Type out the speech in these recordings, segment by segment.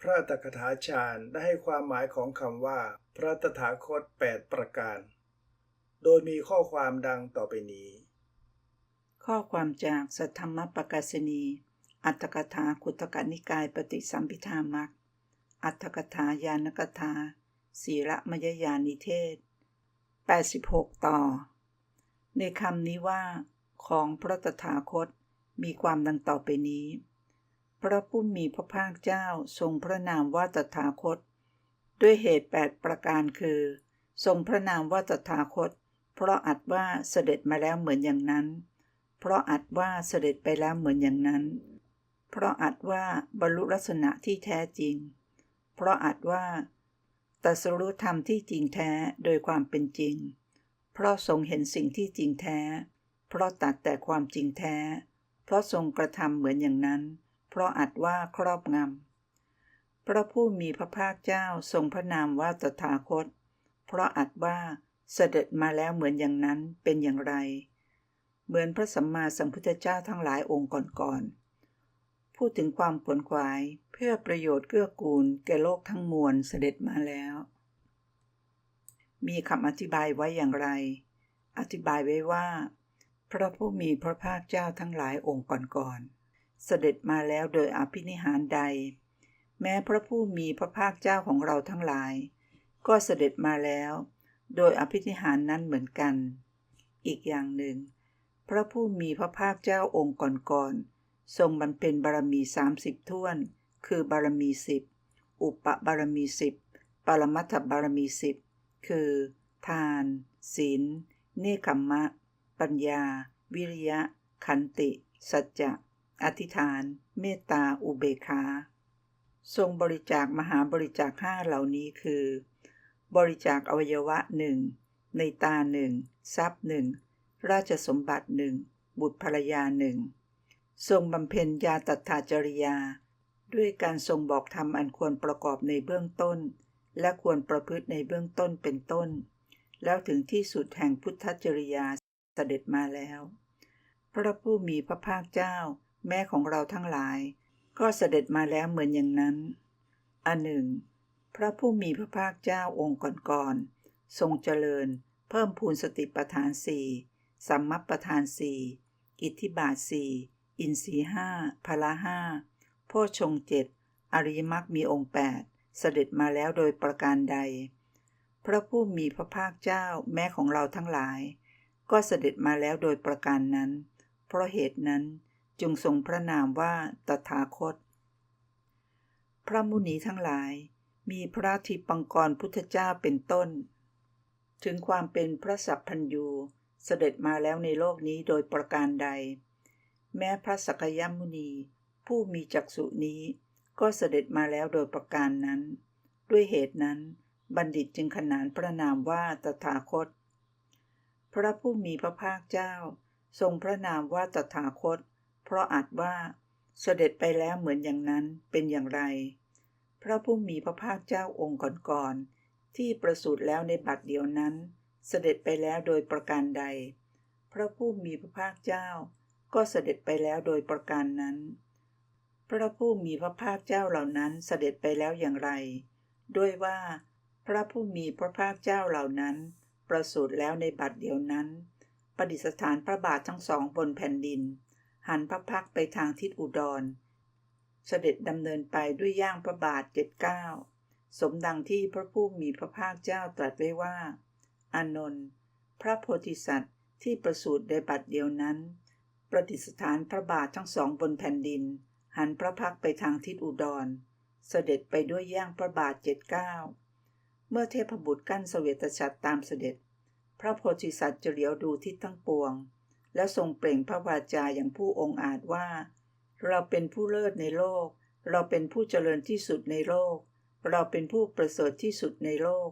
พระตถาจารย์ได้ให้ความหมายของคำว่า พระตถาคต 8 ประการ โดยมีข้อความดังต่อไปนี้ ข้อความจากสัทธรรมปกาสนี อัตถกถาขุตกนิกายปฏิสัมพิธามักอัตถกถายานกถาศีระมยยานิเทศ 86 ต่อ ในคำนี้ว่า ของพระตถาคตมีความดังต่อไปนี้ พระผู้มีพระภาคเจ้าทรงพระนามว่าตถาคต ด้วยเหตุ 8 ประการคือ ทรงพระนามว่าตถาคต เพราะอัดว่าเสด็จมาแล้วเหมือนอย่างนั้น เพราะอัดว่าเสด็จไปแล้วเหมือนอย่างนั้น เพราะอัดว่าบรรลุลักษณะที่แท้จริง เพราะอัดว่าตัสรู้ธรรมที่จริงแท้โดยความเป็นจริง เพราะทรงเห็นสิ่งที่จริงแท้ เพราะตัดแต่ความจริงแท้ เพราะทรงกระทำเหมือนอย่างนั้น เพราะอัดว่าครอบงำ พระผู้มีพระภาคเจ้าทรงพระนามว่าตถาคต เพราะอัดว่าเสด็จมาแล้วเหมือนอย่างนั้นเป็นอย่างไร เหมือนพระสัมมาสัมพุทธเจ้าทั้งหลายองค์ก่อนๆ พูดถึงความขวนขวายเพื่อประโยชน์เกื้อกูลแก่โลกทั้งมวลเสด็จมาแล้ว มีคำอธิบายไว้อย่างไร อธิบายไว้ว่า พระผู้มีพระภาคเจ้าทั้งหลายองค์ก่อนๆ เสด็จมาแล้วโดยอภินิหารใด แม้พระผู้มีพระภาคเจ้าของเราทั้งหลาย ก็เสด็จมาแล้ว โดยอภินิหารนั้นเหมือนกัน อีกอย่างหนึ่ง พระผู้มีพระภาคเจ้าองค์ก่อนๆทรงบำเพ็ญบารมีสามสิบท่วน คือบารมีสิบอุปบารมีสิบปรมัตถบารมีสิบคือ ทาน ศีล เนคขมมะ ปัญญา วิริยะ ขันติ สัจจะ อธิษฐาน เมตตาอุเบกขาทรงบริจาคมหาบริจาคห้าเหล่านี้คือ บริจาคอวัยวะหนึ่งในตาหนึ่งทรัพย์หนึ่งราชสมบัติหนึ่งบุตรภรรยาหนึ่งทรงบำเพ็ญยาตัถาจริยา ด้วยการทรงบอกธรรมอันควรประกอบในเบื้องต้น และควรประพฤติในเบื้องต้นเป็นต้น แล้วถึงที่สุดแห่งพุทธจริยาเสด็จมาแล้ว พระผู้มีพระภาคเจ้า แม่ของเราทั้งหลาย ก็เสด็จมาแล้วเหมือนอย่างนั้น อันหนึ่ง พระผู้มีพระภาคเจ้าองค์ก่อนๆทรงเจริญ เพิ่มพูนสติปัฏฐานสี่สัมมัปปทานสี่อิทธิบาทสี่อินทรีห้าพละห้าโพชงเจ็ดอริยมรรคมีองค์แปดเสด็จมาแล้วโดยประการใด พระผู้มีพระภาคเจ้าแม่ของเราทั้งหลาย ก็เสด็จมาแล้วโดยประการนั้น เพราะเหตุนั้น จึงทรงพระนามว่าตถาคต พระมุนีทั้งหลาย มีพระทิปังกรพุทธเจ้าเป็นต้น ถึงความเป็นพระสัพพัญญูเสด็จมาแล้วในโลกนี้โดยประการใด แม้พระสกยมุนี ผู้มีจักษุนี้ ก็เสด็จมาแล้วโดยประการนั้น ด้วยเหตุนั้น บัณฑิตจึงขนานพระนามว่าตถาคต พระผู้มีพระภาคเจ้า ทรงพระนามว่าตถาคต เพราะอาจว่าเสด็จไปแล้วเหมือนอย่างนั้นเป็นอย่างไร พระผู้มีพระภาคเจ้าองค์ก่อนๆที่ประสูติแล้วในบัดเดียวนั้น เสด็จไปแล้วโดยประการใด พระผู้มีพระภาคเจ้า ก็เสด็จไปแล้วโดยประการนั้น พระผู้มีพระภาคเจ้าเหล่านั้นเสด็จไปแล้วอย่างไร ด้วยว่า พระผู้มีพระภาคเจ้าเหล่านั้น ประสูติแล้วในบัดเดียวนั้น ประดิษฐานพระบาททั้งสองบนแผ่นดิน หันพระพักไปทางทิศอุดร เสด็จดำเนินไปด้วยย่างพระบาทเจ็ดเก้าสมดังที่พระผู้มีพระภาคเจ้าตรัสไว้ว่า อานนท์พระโพธิสัตว์ที่ประสูติในบัดเดียวนั้น ประดิษฐานพระบาททั้งสองบนแผ่นดิน หันพระพักไปทางทิศอุดร เสด็จไปด้วยย่างพระบาทเจ็ดเก้าเมื่อเทพบุตรกั้นเสวตฉัตรตามเสด็จ พระโพธิสัตว์จะเหลียวดูทิศทั้งปวง แล้วทรงเปล่งพระวาจาอย่างผู้องอาจว่า เราเป็นผู้เลิศในโลก เราเป็นผู้เจริญที่สุดในโลก เราเป็นผู้ประเสริฐที่สุดในโลก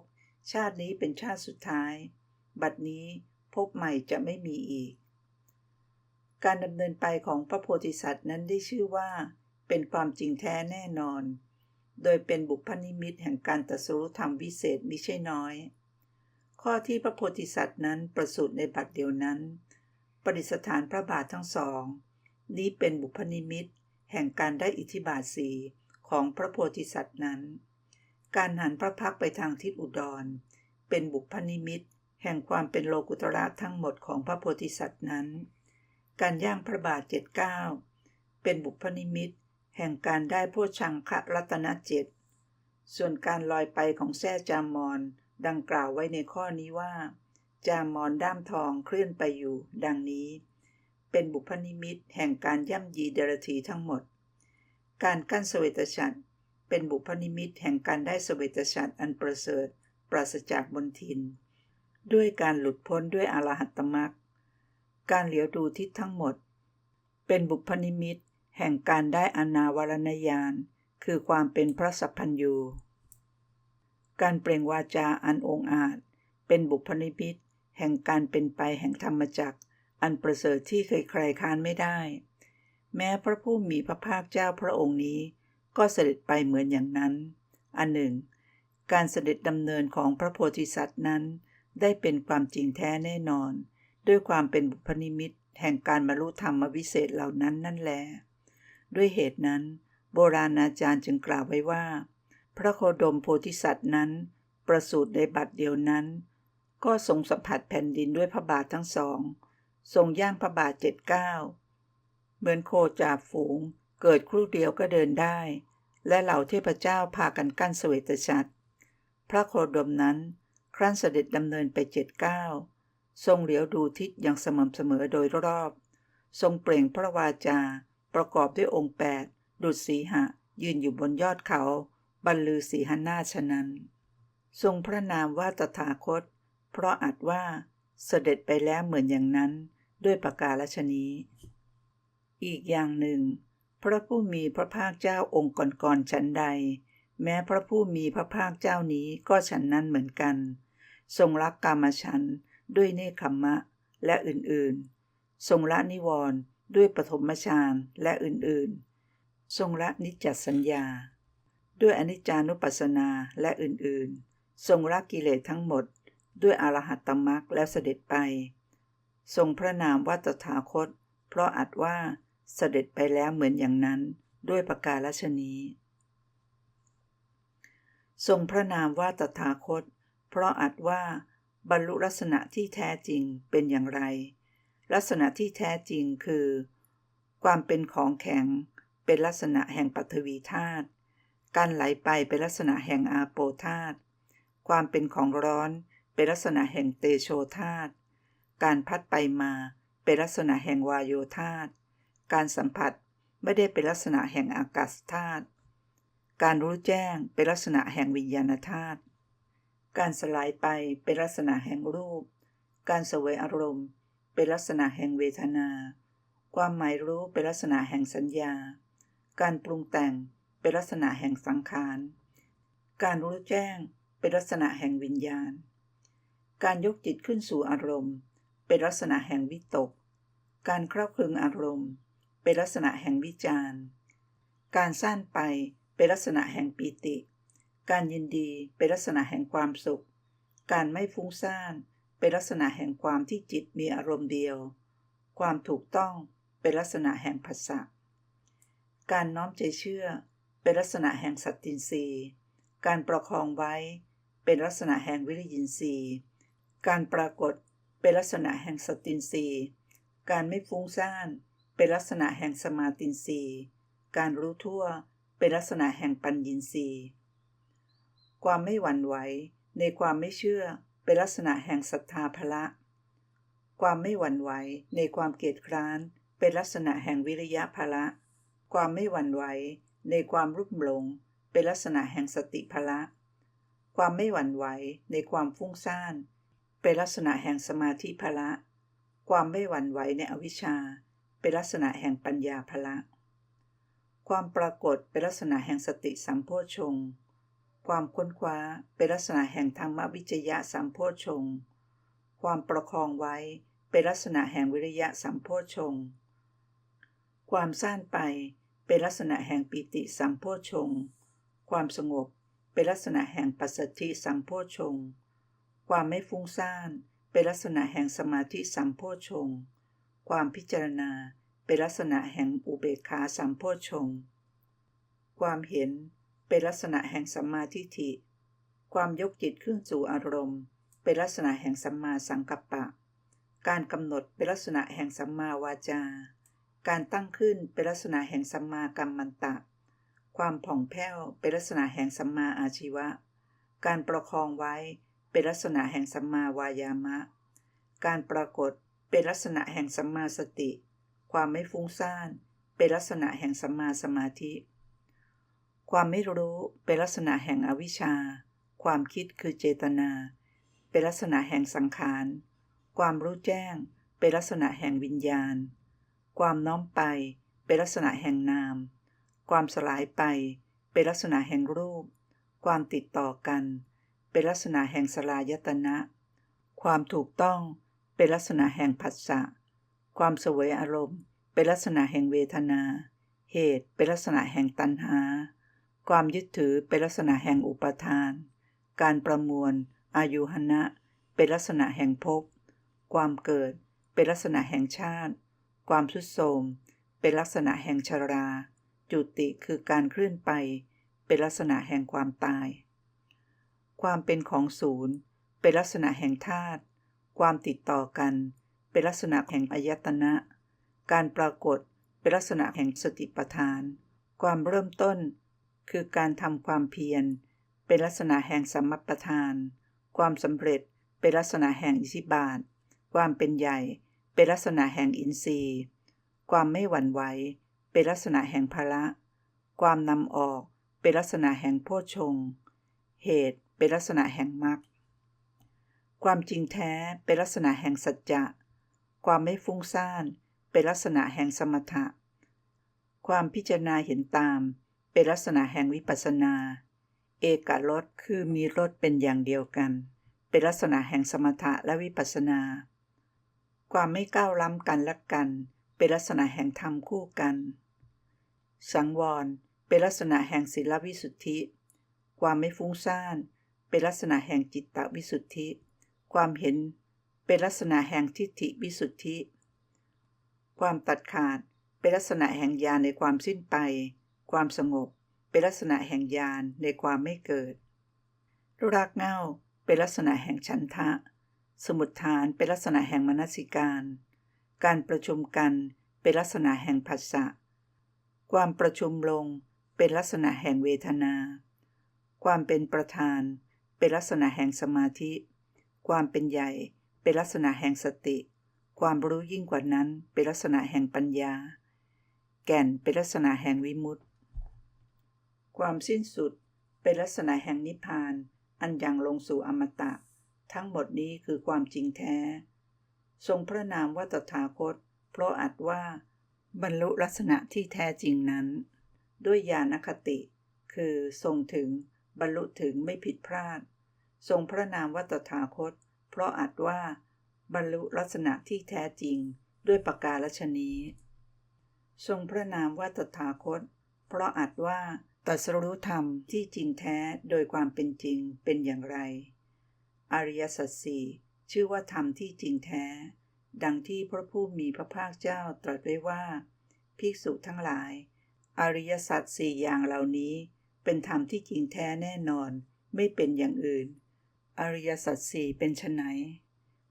ชาตินี้เป็นชาติสุดท้าย บัดนี้พบใหม่จะไม่มีอีก การดำเนินไปของพระโพธิสัตว์นั้นได้ชื่อว่า เป็นความจริงแท้แน่นอน โดยเป็นบุพนิมิตแห่งการตรัสรู้ธรรมวิเศษมิใช่น้อย ข้อที่พระโพธิสัตว์นั้นประสูติในบัดเดียวนั้น ประดิษฐานพระบาททั้งสอง นี้เป็นบุพนิมิตแห่งการได้อิทธิบาทสีของพระโพธิสัตว์นั้น การหันพระพักไปทางทิศอุดร เป็นบุพนิมิตแห่งความเป็นโลกุตระทั้งหมดของพระโพธิสัตว์นั้น การย่างพระบาทเจ็ดเก้าเป็นบุพนิมิตแห่งการได้โพชังคะรัตนเจ็ดส่วนการลอยไปของแซ่จามอนดังกล่าวไว้ในข้อนี้ว่า จามอนด้ามทองเคลื่อนไปอยู่ ดังนี้ เป็นบุพนิมิตแห่งการย่ำยีเดรธีทั้งหมด การกั้นสเวตฉัตรเป็นบุพนิมิตแห่งการได้สเวตฉัตรอันประเสริฐ ปราศจากบนทิน ด้วยการหลุดพ้นด้วยอรหัตตมรรคการเหลียวดูทิศทั้งหมด เป็นบุพนิมิตแห่งการได้อนาวรณญาณ คือความเป็นพระสัพพัญญู การเปล่งวาจาอันองอาจ เป็นบุพนิมิต แห่งการเป็นไปแห่งธรรมจักร อันประเสริฐที่เคยใครค้านไม่ได้ แม้พระผู้มีพระภาคเจ้าพระองค์นี้ ก็เสด็จไปเหมือนอย่างนั้น อันหนึ่ง การเสด็จดำเนินของพระโพธิสัตว์นั้น ได้เป็นความจริงแท้แน่นอน ด้วยความเป็นบุพนิมิตแห่งการบรรลุธรรมวิเศษเหล่านั้นนั่นแล ด้วยเหตุนั้น โบราณอาจารย์จึงกล่าวไว้ว่า พระโคดมโพธิสัตว์นั้น ประสูติในบัดเดียวนั้น ก็ทรงสัมผัสแผ่นดินด้วยพระบาททั้งสอง ทรงย่างพระบาทเจ็ดเก้าเหมือนโคจ่าฝูง เกิดครู่เดียวก็เดินได้ และเหล่าเทพเจ้าพากันกั้นเสวตฉัตรพระโคดมนั้น ครั้นเสด็จดำเนินไปเจ็ดเก้าทรงเหลียวดูทิศอย่างสม่ำเสมอโดยรอบ ทรงเปล่งพระวาจา ประกอบด้วยองค์แปดดุจสีหะ ยืนอยู่บนยอดเขา บรรลือสีหนาฉนั้น ทรงพระนามว่าตถาคต เพราะอัดว่าเสด็จไปแล้วเหมือนอย่างนั้นด้วยประกาศชนี้ อีกอย่างหนึ่ง พระผู้มีพระภาคเจ้าองค์ก่อนๆฉันใด แม้พระผู้มีพระภาคเจ้านี้ก็ฉันนั้นเหมือนกัน ทรงรักกามฉันด้วยเนคขมมะและอื่นๆ ทรงละนิวรณ์ด้วยปฐมฌานและอื่นๆ ทรงละนิจจสัญญา ด้วยอนิจจานุปัสสนาและอื่นๆ ทรงละกิเลสทั้งหมด ด้วยอรหัตตมรรคแล้วเสด็จไป ทรงพระนามว่าตถาคต เพราะอัดว่าเสด็จไปแล้วเหมือนอย่างนั้น ด้วยประกาศชนี้ ทรงพระนามว่าตถาคต เพราะอัดว่า บรรลุลักษณะที่แท้จริงเป็นอย่างไร ลักษณะที่แท้จริงคือ ความเป็นของแข็งเป็นลักษณะแห่งปฐวีธาตุการไหลไปเป็นลักษณะแห่งอาโปธาตุความเป็นของร้อน เป็นลักษณะแห่งเตโชธาตุการพัดไปมาเป็นลักษณะแห่งวายโยธาตุการสัมผัสไม่ได้เป็นลักษณะแห่งอากาศธาตุการรู้แจ้งเป็นลักษณะแห่งวิญญาณธาตุการสลายไปเป็นลักษณะแห่งรูป การเสวยอารมณ์ เป็นลักษณะแห่งเวทนา ความหมายรู้เป็นลักษณะแห่งสัญญา การปรุงแต่งเป็นลักษณะแห่งสังขาร การรู้แจ้งเป็นลักษณะแห่งวิญญาณ การยกจิตขึ้นสู่อารมณ์ เป็นลักษณะแห่งวิตก การครอบคลึงอารมณ์ เป็นลักษณะแห่งวิจารณ์การสั้นไปเป็นลักษณะแห่งปีติ การยินดีเป็นลักษณะแห่งความสุข การไม่ฟุ้งซ่านเป็นลักษณะแห่งความที่จิตมีอารมณ์เดียว ความถูกต้องเป็นลักษณะแห่งภาษะการน้อมใจเชื่อ เป็นลักษณะแห่งสัตตินรีการประคองไว้ เป็นลักษณะแห่งวิริยินรีย์ การปรากฏเป็นลักษณะแห่งสตินทรีการไม่ฟุ้งซ่านเป็นลักษณะแห่งสมาตินทรีการรู้ทั่วเป็นลักษณะแห่งปัญญินทรีความไม่หวั่นไหวในความไม่เชื่อเป็นลักษณะแห่งศรัทธาภละ ความไม่หวั่นไหวในความเกียจคร้านเป็นลักษณะแห่งวิริยะภละ ความไม่หวั่นไหวในความรุ่มหลง เป็นลักษณะแห่งสติภละ ความไม่หวั่นไหวในความฟุ้งซ่าน เป็นลักษณะแห่งสมาธิภละ ความไม่หวั่นไหวในอวิชชา เป็นลักษณะแห่งปัญญาภละ ความปรากฏเป็นลักษณะแห่งสติสัมโพชง ความค้นคว้าเป็นลักษณะแห่งธรรมวิจยะสัมโพชง ความประคองไว้เป็นลักษณะแห่งวิริยะสัมโพชง ความสั้นไปเป็นลักษณะแห่งปิติสัมโพชง ความสงบเป็นลักษณะแห่งปัสสัทธิสัมโพชง ความไม่ฟุ้งซ่าน เป็นลักษณะแห่งสมาธิสัมโพชง ความพิจารณา เป็นลักษณะแห่งอุเบกขาสัมโพชง ความเห็น เป็นลักษณะแห่งสัมมาทิฏฐิ ความยกจิตขึ้นสู่อารมณ์ เป็นลักษณะแห่งสัมมาสังกัปปะ การกำหนดเป็นลักษณะแห่งสัมมาวาจา การตั้งขึ้นเป็นลักษณะแห่งสัมมากัมมันตะ ความผ่องแผ้วเป็นลักษณะแห่งสัมมาอาชีวะ การประคองไว้ เป็นลักษณะแห่งสัมมาวายามะ การปรากฏเป็นลักษณะแห่งสัมมาสติ ความไม่ฟุ้งซ่านเป็นลักษณะแห่งสัมมาสมาธิ ความไม่รู้เป็นลักษณะแห่งอวิชชา ความคิดคือเจตนา เป็นลักษณะแห่งสังขาร ความรู้แจ้ง เป็นลักษณะแห่งวิญญาณ ความน้อมไป เป็นลักษณะแห่งนาม ความสลายไป เป็นลักษณะแห่งรูป ความติดต่อกัน เป็นลักษณะแห่งสลายตนะ ความถูกต้องเป็นลักษณะแห่งผัสสะ ความเสวยอารมณ์ เป็นลักษณะแห่งเวทนา เหตุเป็นลักษณะแห่งตัณหา ความยึดถือเป็นลักษณะแห่งอุปทาน การประมวล อายุหนะเป็นลักษณะแห่งภพ ความเกิด เป็นลักษณะแห่งชาติ ความทุดโทมเป็นลักษณะแห่งชรา จุติคือการเคลื่อนไป เป็นลักษณะแห่งความตาย ความเป็นของศูนย์ เป็นลักษณะแห่งธาตุความติดต่อกัน เป็นลักษณะแห่งอายตนะ การปรากฏเป็นลักษณะแห่งสติปัฏฐาน ความเริ่มต้น คือการทำความเพียร เป็นลักษณะแห่งสัมมัปปทาน ความสำเร็จเป็นลักษณะแห่งอิทธิบาท ความเป็นใหญ่เป็นลักษณะแห่งอินทรีย์ ความไม่หวั่นไหวเป็นลักษณะแห่งภละ ความนำออกเป็นลักษณะแห่งโพชง เหตุ เป็นลักษณะแห่งมรรคความจริงแท้เป็นลักษณะแห่งสัจจะ ความไม่ฟุ้งซ่านเป็นลักษณะแห่งสมถะ ความพิจารณาเห็นตาม เป็นลักษณะแห่งวิปัสสนา เอกรสคือมีรสเป็นอย่างเดียวกัน เป็นลักษณะแห่งสมถะและวิปัสสนา ความไม่ก้าวล้ำกันและกัน เป็นลักษณะแห่งธรรมคู่กัน สังวร เป็นลักษณะแห่งศีลวิสุทธิ ความไม่ฟุ้งซ่าน เป็นลักษณะแห่งจิตตวิสุทธิ ความเห็นเป็นลักษณะแห่งทิฏฐิวิสุทธิ ความตัดขาดเป็นลักษณะแห่งญาณในความสิ้นไป ความสงบเป็นลักษณะแห่งญาณในความไม่เกิด รากเง้าเป็นลักษณะแห่งฉันทะ สมุทฐานเป็นลักษณะแห่งมนสิการ การประชุมกันเป็นลักษณะแห่งผัสสะ ความประชุมลงเป็นลักษณะแห่งเวทนา ความเป็นประธาน เป็นลักษณะแห่งสมาธิ ความเป็นใหญ่ เป็นลักษณะแห่งสติ ความรู้ยิ่งกว่านั้นเป็นลักษณะแห่งปัญญา แก่นเป็นลักษณะแห่งวิมุตติ ความสิ้นสุดเป็นลักษณะแห่งนิพพาน อันยังลงสู่อมตะ ทั้งหมดนี้คือความจริงแท้ ทรงพระนามว่าตถาคต เพราะอัดว่า บรรลุลักษณะที่แท้จริงนั้น ด้วยญาณคติ คือทรงถึง บรรลุถึงไม่ผิดพลาด ทรงพระนามว่าตถาคต เพราะอัดว่า บรรลุลักษณะที่แท้จริงด้วยประการฉนี้ ทรงพระนามว่าตถาคต เพราะอัดว่าตรัสรู้ธรรมที่จริงแท้โดยความเป็นจริงเป็นอย่างไร อริยสัจสี่ชื่อว่าธรรมที่จริงแท้ ดังที่พระผู้มีพระภาคเจ้าตรัสไว้ว่า ภิกษุทั้งหลาย อริยสัจสี่อย่างเหล่านี้ เป็นธรรมที่จริงแท้แน่นอน ไม่เป็นอย่างอื่น อริยสัจสี่เป็นไฉน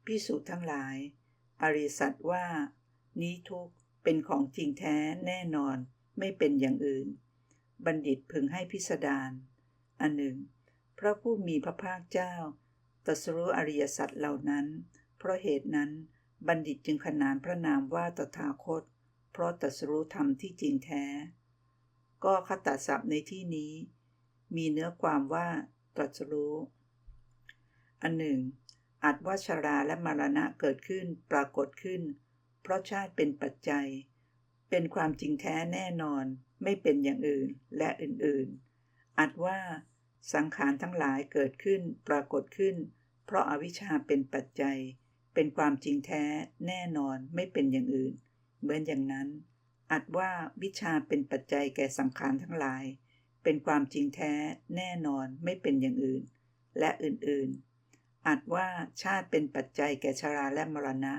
ภิกษุทั้งหลาย อริยสัจว่า นี้ทุกเป็นของจริงแท้แน่นอน ไม่เป็นอย่างอื่น บัณฑิตพึงให้พิสดารอันหนึ่ง พระผู้มีพระภาคเจ้าตรัสรู้อริยสัจเหล่านั้น เพราะเหตุนั้นบัณฑิตจึงขนานพระนามว่าตถาคต เพราะตรัสรู้ธรรมที่จริงแท้ ก็คตศัพท์ในที่นี้ มีเนื้อความว่าตรัสรู้ อันหนึ่งอัดว่าชราและมรณะเกิดขึ้นปรากฏขึ้น เพราะชาติเป็นปัจจัย เป็นความจริงแท้แน่นอน ไม่เป็นอย่างอื่นและอื่นๆอัดว่าสังขารทั้งหลายเกิดขึ้นปรากฏขึ้น เพราะอาวิชชาเป็นปัจจัย เป็นความจริงแท้แน่นอนไม่เป็นอย่างอื่น เหมือนอย่างนั้น อัดว่าวิชาเป็นปัจจัยแก่สังขารทั้งหลาย เป็นความจริงแท้แน่นอนไม่เป็นอย่างอื่น และอื่นๆ อัดว่าชาติเป็นปัจจัยแก่ชราและมรณะ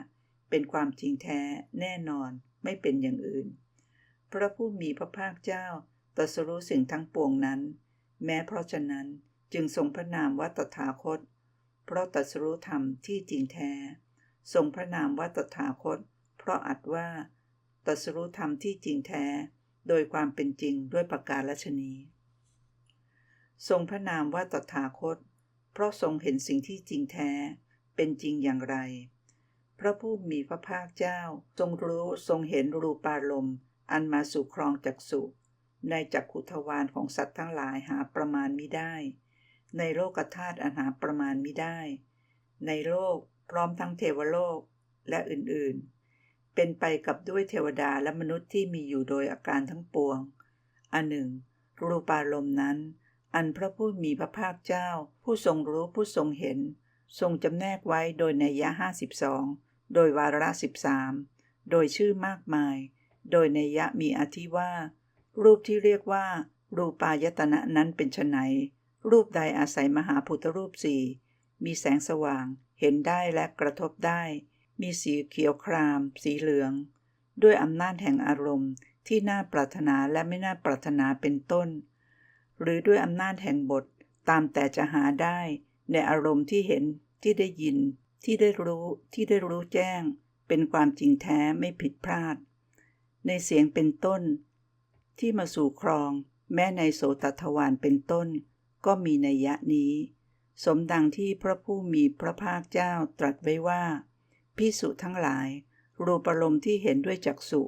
เป็นความจริงแท้แน่นอนไม่เป็นอย่างอื่น พระผู้มีพระภาคเจ้าตรัสรู้สิ่งทั้งปวงนั้น แม้เพราะฉะนั้นจึงทรงพระนามว่าตถาคต เพราะตรัสรู้ธรรมที่จริงแท้ ทรงพระนามว่าตถาคต เพราะอัดว่า ตรัสรู้ธรรมที่จริงแท้ โดยความเป็นจริงด้วยประการลชนี ทรงพระนามว่าตถาคต เพราะทรงเห็นสิ่งที่จริงแท้ เป็นจริงอย่างไร พระผู้มีพระภาคเจ้า ทรงรู้ทรงเห็นรูปารมณ์ อันมาสู่ครองจักสุในจักขุทวารของสัตว์ทั้งหลายหาประมาณมิได้ ในโลกธาตุอันหาประมาณมิได้ ในโลกพร้อมทั้งเทวโลกและอื่นๆ เป็นไปกับด้วยเทวดาและมนุษย์ที่มีอยู่โดยอาการทั้งปวง อันหนึ่ง รูปารมณ์นั้น อันพระผู้มีพระภาคเจ้า ผู้ทรงรู้ผู้ทรงเห็น ทรงจำแนกไว้โดยในยะห้าสิบสองโดยวาระสิบสามโดยชื่อมากมาย โดยในยยะมีอธิว่า รูปที่เรียกว่า รูปายตนะนั้นเป็นไนรูปใดอาศัยมหาพุทธรูปสี่มีแสงสว่างเห็นได้และกระทบได้ มีสีเขียวคราม สีเหลือง ด้วยอำนาจแห่งอารมณ์ที่น่าปรารถนาและไม่น่าปรารถนาเป็นต้น หรือด้วยอำนาจแห่งบทตามแต่จะหาได้ในอารมณ์ที่เห็นที่ได้ยิน ที่ได้รู้ที่ได้รู้แจ้ง เป็นความจริงแท้ไม่ผิดพลาด ในเสียงเป็นต้น ที่มาสู่ครอง แม้ในโสตทวารเป็นต้น ก็มีในยยะนี้ สมดังที่พระผู้มีพระภาคเจ้าตรัสไว้ว่า พิสุทั้งหลาย รูปารมที่เห็นด้วยจักษุ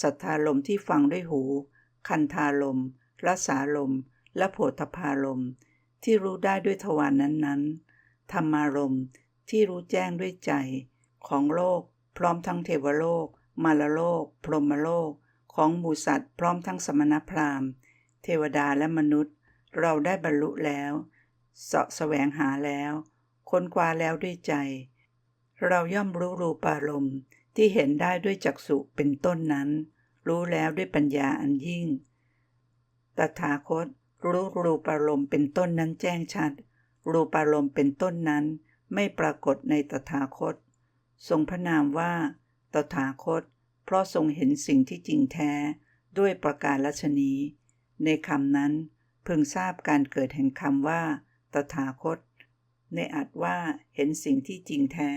สัทธารมที่ฟังด้วยหู คันธารมรสารมและโผฏฐารมที่รู้ได้ด้วยทวารนนั้นๆ ธรรมารมที่รู้แจ้งด้วยใจ ของโลก พร้อมทั้งเทวโลก มารโลก พรหมโลก ของหมูสัตว์ พร้อมทั้งสมณพราหมณ์ เทวดาและมนุษย์ เราได้บรรลุแล้วเสาะแสวงหาแล้ว ค้นคว้าแล้วด้วยใจ เราย่อมรู้รูปารมณ์ที่เห็นได้ด้วยจักษุเป็นต้นนั้น รู้แล้วด้วยปัญญาอันยิ่ง ตถาคต รู้รูปารมณ์เป็นต้นนั้นแจ้งชัด รูปารมณ์เป็นต้นนั้น ไม่ปรากฏในตถาคต ทรงพระนามว่า ตถาคต เพราะทรงเห็นสิ่งที่จริงแท้ ด้วยประการลัชนีในคำนั้นพึงทราบการเกิดแห่งคำว่า ตถาคต ในอัดว่าเห็นสิ่งที่จริงแท้